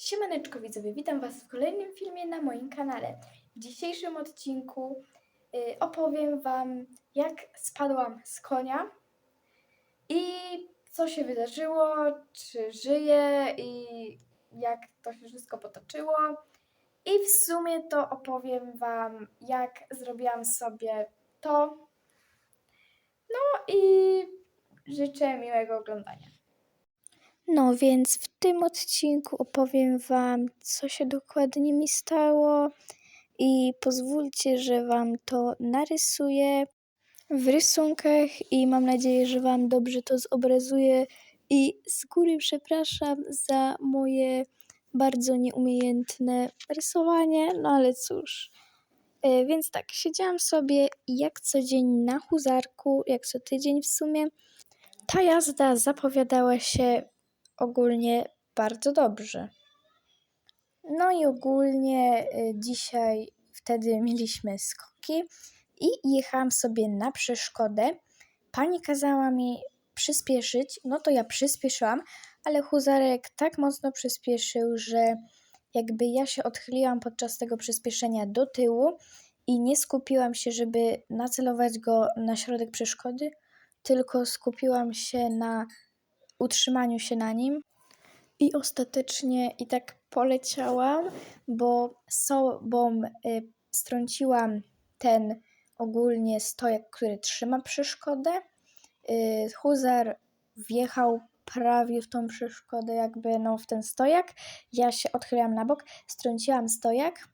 Siemaneczko widzowie, witam Was w kolejnym filmie na moim kanale. W dzisiejszym odcinku y, opowiem Wam, jak spadłam z konia i co się wydarzyło, czy żyję i jak to się wszystko potoczyło. I w sumie to opowiem Wam, jak zrobiłam sobie to. No i życzę miłego oglądania. No więc w tym odcinku opowiem Wam, co się dokładnie mi stało i pozwólcie, że Wam to narysuję w rysunkach i mam nadzieję, że Wam dobrze to zobrazuję i z góry przepraszam za moje bardzo nieumiejętne rysowanie, no ale cóż. E, Więc tak, siedziałam sobie jak co dzień na huzarku, jak co tydzień w sumie. Ta jazda zapowiadała się ogólnie bardzo dobrze. No i ogólnie y, dzisiaj wtedy mieliśmy skoki i jechałam sobie na przeszkodę. Pani kazała mi przyspieszyć, no to ja przyspieszyłam, ale huzarek tak mocno przyspieszył, że jakby ja się odchyliłam podczas tego przyspieszenia do tyłu i nie skupiłam się, żeby nacelować go na środek przeszkody, tylko skupiłam się na utrzymaniu się na nim. I ostatecznie i tak poleciałam, bo sobą y, strąciłam ten ogólnie stojak, który trzyma przeszkodę. Y, huzar wjechał prawie w tą przeszkodę, jakby no w ten stojak. Ja się odchyliłam na bok, strąciłam stojak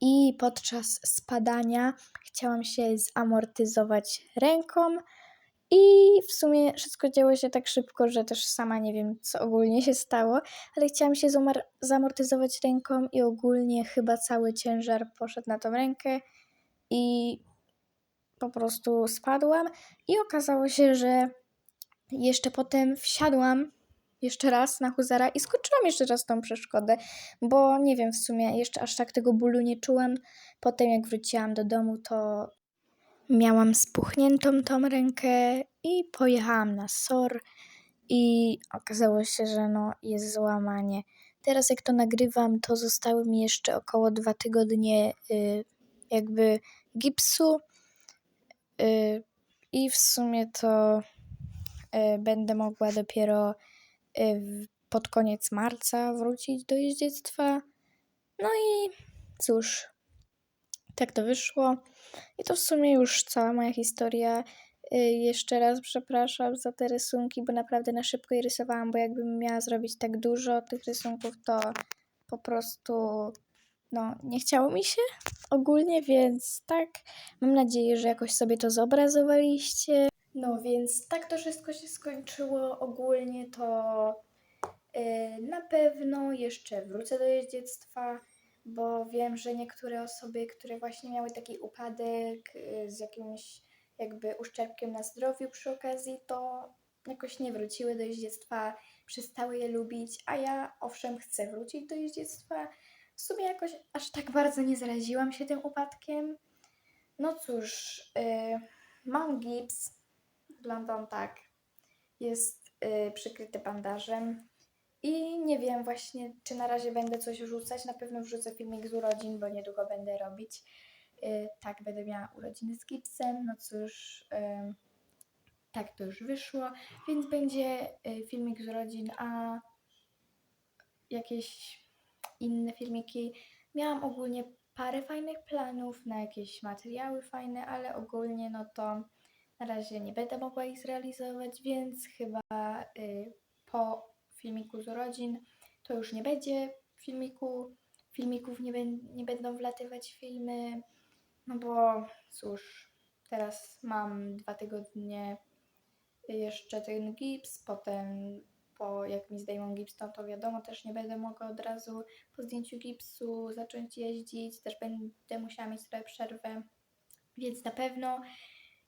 i podczas spadania chciałam się zamortyzować ręką. I w sumie wszystko działo się tak szybko, że też sama nie wiem, co ogólnie się stało, ale chciałam się zamortyzować ręką i ogólnie chyba cały ciężar poszedł na tą rękę i po prostu spadłam. I okazało się, że jeszcze potem wsiadłam jeszcze raz na huzara i skoczyłam jeszcze raz tą przeszkodę, bo nie wiem, w sumie jeszcze aż tak tego bólu nie czułam. Potem jak wróciłam do domu, to miałam spuchniętą tą rękę i pojechałam na SOR i okazało się, że no jest złamanie. Teraz jak to nagrywam, to zostały mi jeszcze około dwa tygodnie y, jakby gipsu y, i w sumie to y, będę mogła dopiero y, pod koniec marca wrócić do jeździectwa. No i cóż, tak to wyszło. I to w sumie już cała moja historia. Y, Jeszcze raz przepraszam za te rysunki, bo naprawdę na szybko je rysowałam, bo jakbym miała zrobić tak dużo tych rysunków, to po prostu no, nie chciało mi się ogólnie, więc tak. Mam nadzieję, że jakoś sobie to zobrazowaliście. No więc tak to wszystko się skończyło. Ogólnie to y, na pewno jeszcze wrócę do jeździectwa bo wiem, że niektóre osoby, które właśnie miały taki upadek y, z jakimś jakby uszczerbkiem na zdrowiu przy okazji, to jakoś nie wróciły do jeździectwa, przestały je lubić, a ja owszem chcę wrócić do jeździectwa. W sumie jakoś aż tak bardzo nie zaraziłam się tym upadkiem. No cóż, y, mam gips, wygląda on tak, jest y, przykryty bandażem. I nie wiem właśnie, czy na razie będę coś wrzucać. Na pewno wrzucę filmik z urodzin, bo niedługo będę robić. Yy, tak, będę miała urodziny z gipsem. No cóż, yy, tak to już wyszło. Więc będzie yy, filmik z urodzin, a jakieś inne filmiki. Miałam ogólnie parę fajnych planów na jakieś materiały fajne, ale ogólnie no to na razie nie będę mogła ich zrealizować, więc chyba yy, po filmiku z urodzin, to już nie będzie filmiku, filmików nie, nie będą wlatywać filmy, no bo cóż, teraz mam dwa tygodnie jeszcze ten gips, potem po jak mi zdejmą gips, no to wiadomo, też nie będę mogła od razu po zdjęciu gipsu zacząć jeździć, też będę musiała mieć trochę przerwę, więc na pewno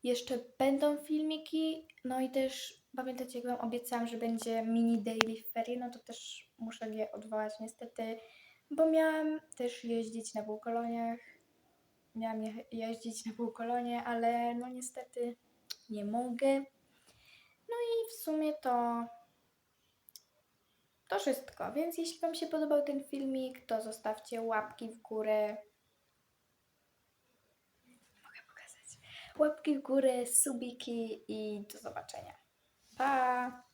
jeszcze będą filmiki, no i też pamiętacie, jak Wam obiecałam, że będzie mini daily w ferie, no to też muszę je odwołać niestety, bo miałam też jeździć na półkoloniach, miałam je- jeździć na półkolonie, ale no niestety nie mogę. No i w sumie to to wszystko. Więc jeśli Wam się podobał ten filmik, to zostawcie łapki w górę. Mogę pokazać. Łapki w górę, subiki i do zobaczenia. Pa!